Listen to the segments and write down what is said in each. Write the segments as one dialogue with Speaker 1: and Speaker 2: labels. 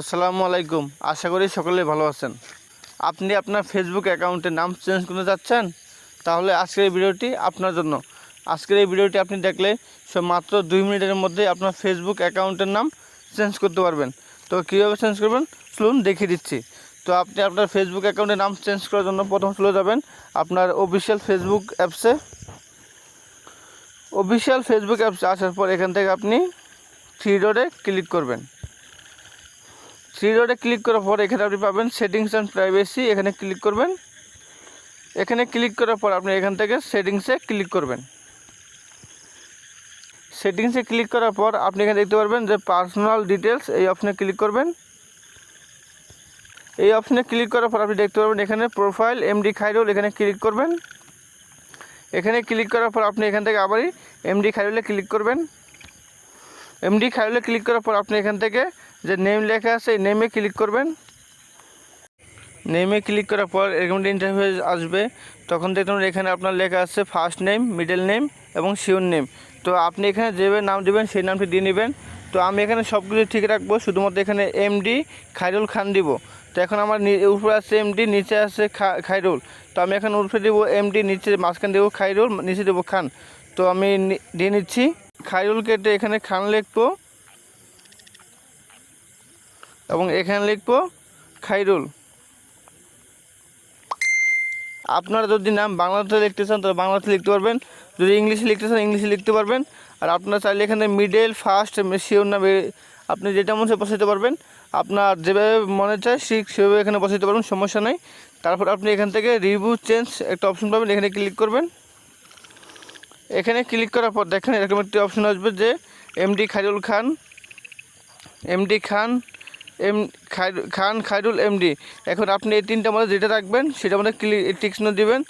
Speaker 1: আসসালামু আলাইকুম। আশা করি সকলে ভালো আছেন। আপনি আপনার ফেসবুক অ্যাকাউন্টের নাম চেঞ্জ করতে যাচ্ছেন? তাহলে আজকের এই ভিডিওটি আপনার জন্য। আজকের এই ভিডিওটি আপনি দেখলে সব মাত্র দুই মিনিটের মধ্যে আপনার ফেসবুক অ্যাকাউন্টের নাম চেঞ্জ করতে পারবেন। তো কীভাবে চেঞ্জ করবেন? চলুন দেখিয়ে দিচ্ছি। তো আপনি আপনার ফেসবুক অ্যাকাউন্টের নাম চেঞ্জ করার জন্য প্রথম চলে যাবেন আপনার অফিসিয়াল ফেসবুক অ্যাপসে অফিসিয়াল ফেসবুক অ্যাপসে আসার পর এখান থেকে আপনি থ্রি ডটে ক্লিক করবেন। থ্রি ডটে ক্লিক করার পর এখানে আপনি পাবেন সেটিংস অ্যান্ড প্রাইভেসি এখানে ক্লিক করবেন। এখানে ক্লিক করার পর আপনি এখান থেকে সেটিংসে ক্লিক করবেন। সেটিংসে ক্লিক করার পর আপনি এখানে দেখতে পারবেন যে পার্সোনাল ডিটেলস এই অপশনে ক্লিক করবেন। এই অপশনে ক্লিক করার পর আপনি দেখতে পারবেন এখানে প্রোফাইল এমডি খাইরুল এখানে ক্লিক করবেন। এখানে ক্লিক করার পর আপনি এখান থেকে আবারই এমডি খাইরুলে ক্লিক করবেন। এমডি খাইরুলে ক্লিক করার পর আপনি এখান থেকে যে নেম লেখা আছে, এই নেমে ক্লিক করবেন। নেমে ক্লিক করার পর এরকম ইন্টারফেস আসবে। তখন দেখুন এখানে আপনার লেখা আছে ফার্স্ট নেম মিডল নেম এবং শিওর নেম তো আপনি এখানে যেভাবে নাম দেবেন, সেই নামটি দিয়ে নেবেন। তো আমি এখানে সব কিছু ঠিক রাখব, শুধুমাত্র এখানে এমডি খাইরুল খান দিব। তো এখন আমার উপরে আছে এমডি নিচে আছে খাইরুল তো আমি এখন উপরে দেবো এমডি নিচে মাঝখানে দেবো খাইরুল নিচে দেবো খান। তো আমি দিয়ে নিচ্ছি। খাইরুল কেটে এখানে খান লিখব। এবং এখানে লিখব, খাইরুল। আপনারা যদি নাম বাংলাতে লিখতে চান, তাহলে বাংলাতে লিখতে পারবেন। যদি ইংলিশে লিখতে চান, ইংলিশে লিখতে পারবেন। আর আপনারা চাইলে এখানে মিডেল ফার্স্ট শিওর নামে আপনি যেটা মনে হয় বসাতে পারবেন। আপনার যেভাবে মনে চায়, ঠিক সেভাবে এখানে বসাতে পারবেন, সমস্যা নেই। তারপর আপনি এখান থেকে রিভিউ চেঞ্জ একটা অপশন পাবেন। এখানে ক্লিক করবেন। এখানে ক্লিক করার পর দেখেন এরকম একটি অপশন আসবে যে MD Khairul Khan MD Khan M Khan Khairul MD এখন আপনি এই তিনটা মধ্যে যেটা রাখবেন সেটা মধ্যে ক্লিক টিকসনো দিবেন,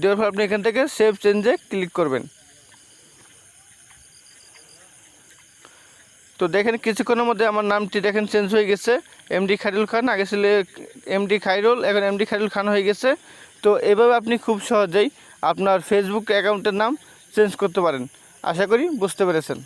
Speaker 1: দেওয়ার পর আপনি এখান থেকে সেভ চেঞ্জে ক্লিক করবেন। তো দেখেন কিছুক্ষণের মধ্যে আমার নামটি দেখেন চেঞ্জ হয়ে গেছে এমডি খাইরুল খান, আগে ছিল এমডি খাইরুল এখন এমডি খাইরুল খান হয়ে গেছে। তো এভাবে আপনি খুব সহজেই আপনার ফেসবুক অ্যাকাউন্টের নাম চেঞ্জ করতে পারেন। আশা করি বুঝতে পেরেছেন।